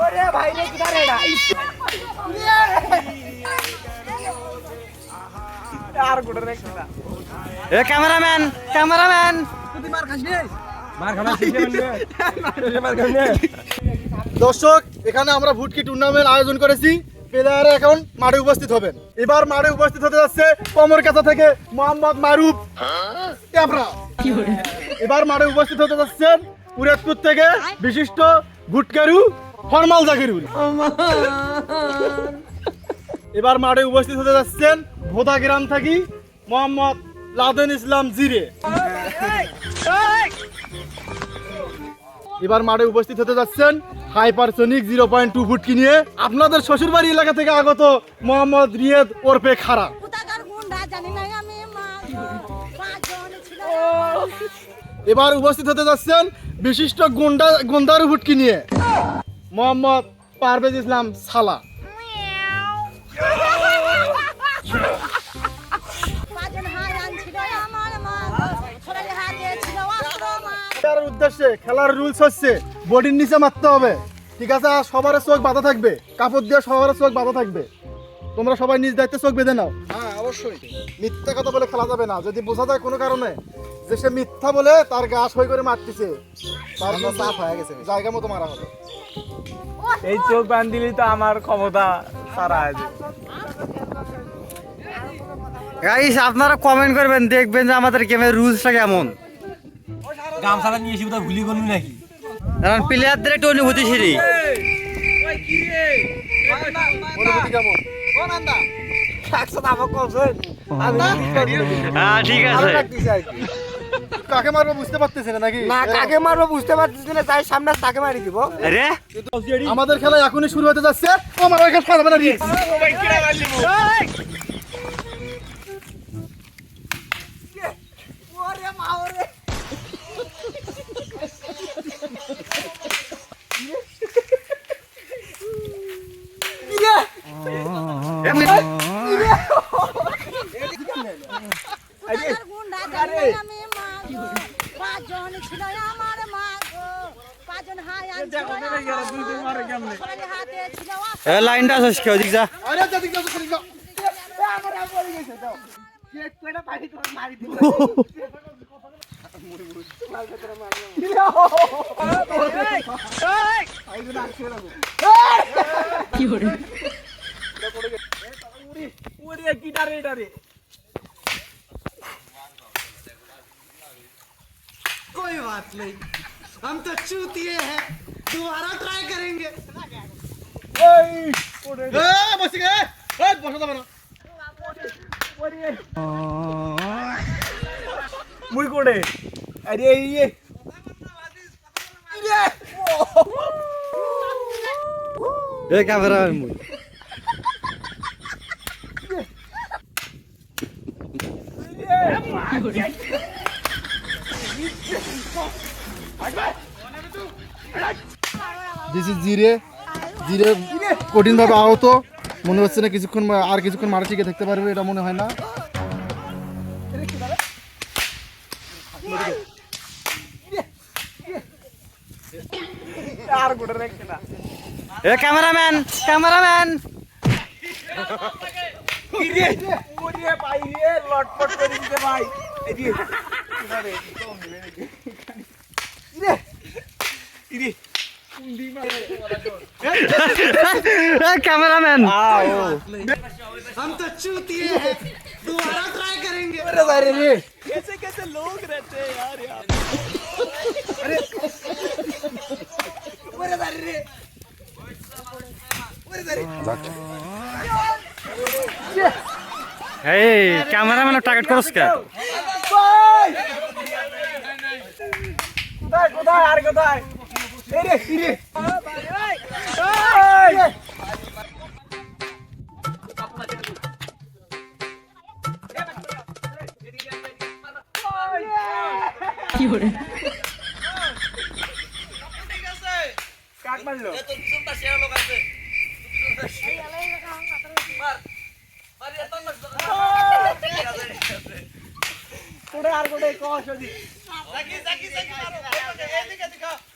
ওরে ভাই রে আর গুড় রে কিদা এ ক্যামেরাম্যান ক্যামেরাম্যান। তুই মার খাস দর্শক এখানে আমরা ভুটকি টুর্নামেন্ট আয়োজন করেছি। প্লেয়াররা এখন মাঠে উপস্থিত হবেন। এবার মাঠে উপস্থিত হতে যাচ্ছে কমর কাছা থেকে মোহাম্মদ মারুফ। ক্যাবরা এবার মাঠে উপস্থিত হতে যাচ্ছেন উরেদপুর থেকে বিশিষ্ট ভুটকারু ফরমাল জাকিরুল। এবার মাঠে উপস্থিত হতে যাচ্ছেন ভোদা গ্রাম থেকে মোহাম্মদ লাদেন ইসলাম জিরে। এবার মাঠে উপস্থিত হতে যাচ্ছেন হাইপারসোনিক জিরো পয়েন্ট টু ফুটকি নিয়ে আপনাদের শ্বশুরবাড়ি এলাকা থেকে আগত মোহাম্মদ রিয়েদ ওরফে খারা। এবার উপস্থিত হতে যাচ্ছেন বিশিষ্ট গুন্ডা গুন্ডার ফুটকি নিয়ে। মোহাম্মদ পারভেজ ইসলাম সালা। উদ্দেশ্যে, খেলার রুলস হচ্ছে বডির নিচে মারতে হবে। ঠিক আছে? সবার চোখ বাঁধা থাকবে। কাপড় দিয়ে সবার চোখ বাঁধা থাকবে। তোমরা সবাই নিজ দায়িত্বে চোখ বেঁধে নাও। অবশ্যই। মিথ্যা কথা বলে খেলা যাবে না। যদি বোঝা যায় কোনো কারণে যে সে মিথ্যা বলে তার গা সই করে মারতেছে তার চাপ হয়ে গেছে জায়গা মতো মারা হবে। এই চোখ বান দিলি তো আমার ক্ষমতা সারা আছে। গাইস আপনারা কমেন্ট করবেন দেখবেন যে আমাদের গেমের রুলসটা কেমন। গামছাটা নিয়ে এসে ভুলি গলি নাকি? কারণ প্লেয়ারদের একটু অনুভূতিশীলী অনুভূতি কেমন? ঠিক আছে। কাকে মারবো বুঝতে পারতেছি না নাকি? না কাকে মারবো বুঝতে না তাই সামনে তাকে মারি দিব। আরে আমাদের খেলা এখনই শুরু হতে যাচ্ছে। ও আমার খেলা না গুন্ডা আমি মা পাঁচজন ছিল আমার মা গো পাঁচজন হারান হাতে ছিল এ লাইনটা শেষ কেউ দিক যা আরে যা দিক যা, যা, দিক যা। ওরে গিটারে এটারে कोई बात नहीं। हम तो चूतिए हैं। दोबारा ट्राई करेंगे। बस गए। मुई अरे ये। ये। क्या भरा है मुझे? Yeah. ইজ জিরে জিরে কঠিনভাবে আহত। মনে হচ্ছে না কিছুক্ষণ আর কিছুক্ষণ মারা শিখে থাকতে পারবে এটা মনে হয় না। এ ক্যামেরাম্যান ক্যামেরাম্যান। লটপট করে দিতে ভাই। এই कैमरामैन। हम तो चूती है। दोबारा ट्राई करेंगे। अरे अरे कैसे कैसे लोग रहते हैं यार यार अरे। अरे अरे करो उसका। কে ভাই কোথায় কোথায় আর কোথায় এই রে এই রে এই কাক মারলো কোটে আর কোটে কষ দি ছিল অস্ত্র মা গো আমরা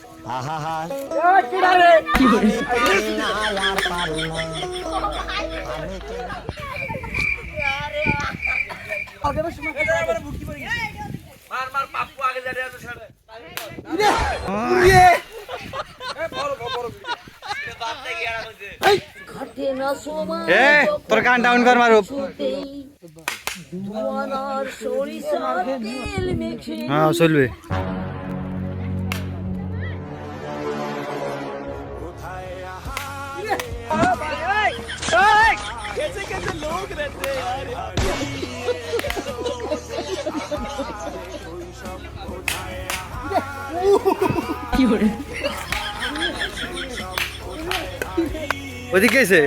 আহা হা কিরা রে মার মার পাপ্পু আগে যা রে সাড়ে ইরে এ বড় বড় বাপ থেকে আড়া হইছে ঘটে না সময় এ তোর কান ডাউন কর মারুপ হ্যাঁ চলবে ওরে ওদিকে এসে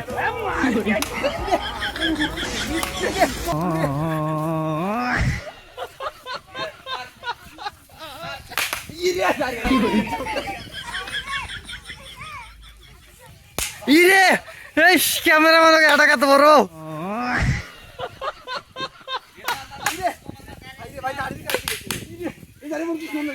ইরে এই ক্যামেরাম্যান ওকে আটাকাতে বড় ইরে ভাই দাঁড়িয়ে দাঁড়িয়ে ইরে এই দাঁড়িয়ে মুখ কি শুনলে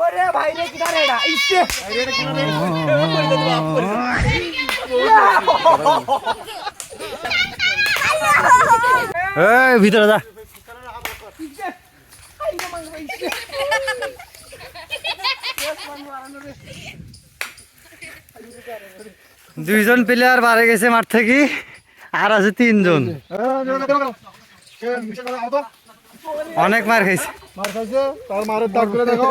ওরে ভাই রে কি দাঁড়ে এটা ইচ্ছে এই ভিতরে যা। দুইজন প্লেয়ার বাড়ে গেছে মাঠ থেকে আর আছে তিনজন। অনেক মার খাইছে। মার খাইছে তার মারের দাগ করে দেখো।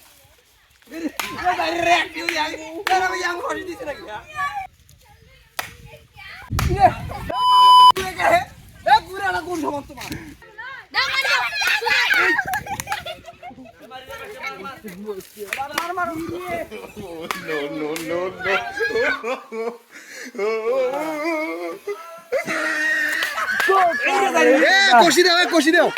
কষি দাও কষি দাও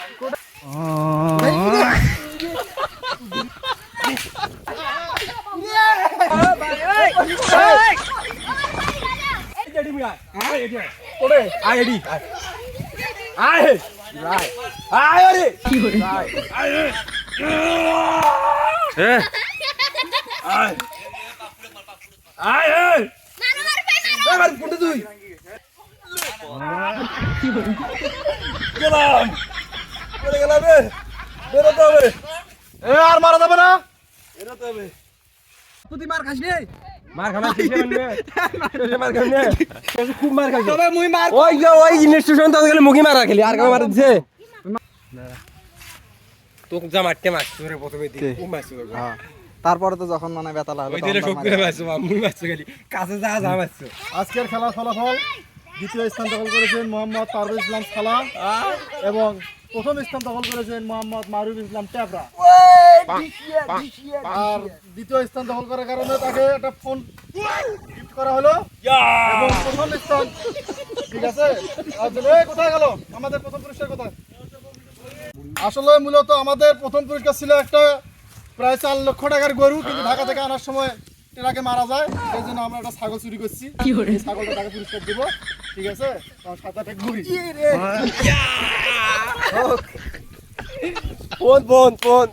তুই গেলাম পড়ে গেলাম বেরোতে হবে এ আর মারা যাবে না বেরোতে হবে তুই মার খাস রে মার খানা কিসে মার খাস খুব। মার খাস তবে মুই মার ওই যে ওই ইনস্টিটিউশন তো গেলে মুগি মারা খেলি আর কেউ মারা দিছে? তোকে যা মারতে মার তোরে প্রথমে দি খুব মারছো তোকে তারপরে তো যখন মানে বেতা লাগল ওই দিলে সব করে মারছো মুই মারছো খালি। কাছে যা যা মারছো। আজকের খেলার ফলাফল দ্বিতীয় স্থান দখল করেছেন মোহাম্মদ পারভেজ ইসলাম সালা এবং প্রথম স্থান দখল করেছেন মোহাম্মদ মারুফ ইসলাম ট্যাবরা আর দ্বিতীয় স্থান দখল করার কারণে তাকে একটা ফোন গিফট করা হলো। এবং প্রথম স্থান। ঠিক আছে? আর বলে, "এই, কোথায় গেল? আমাদের প্রথম পুরস্কার কোথায়? আসলে মূলত আমাদের প্রথম পুরস্কার ছিল একটা প্রায় চার লক্ষ টাকার গরু কিন্তু ঢাকা থেকে আনার সময় আগে মারা যায়। সেই জন্য আমরা একটা ছাগল চুরি করছি। এই ছাগলটা তাকে পুরস্কার দিব। ঠিক আছে? সাত আট ঘুরি বোন বোন বোন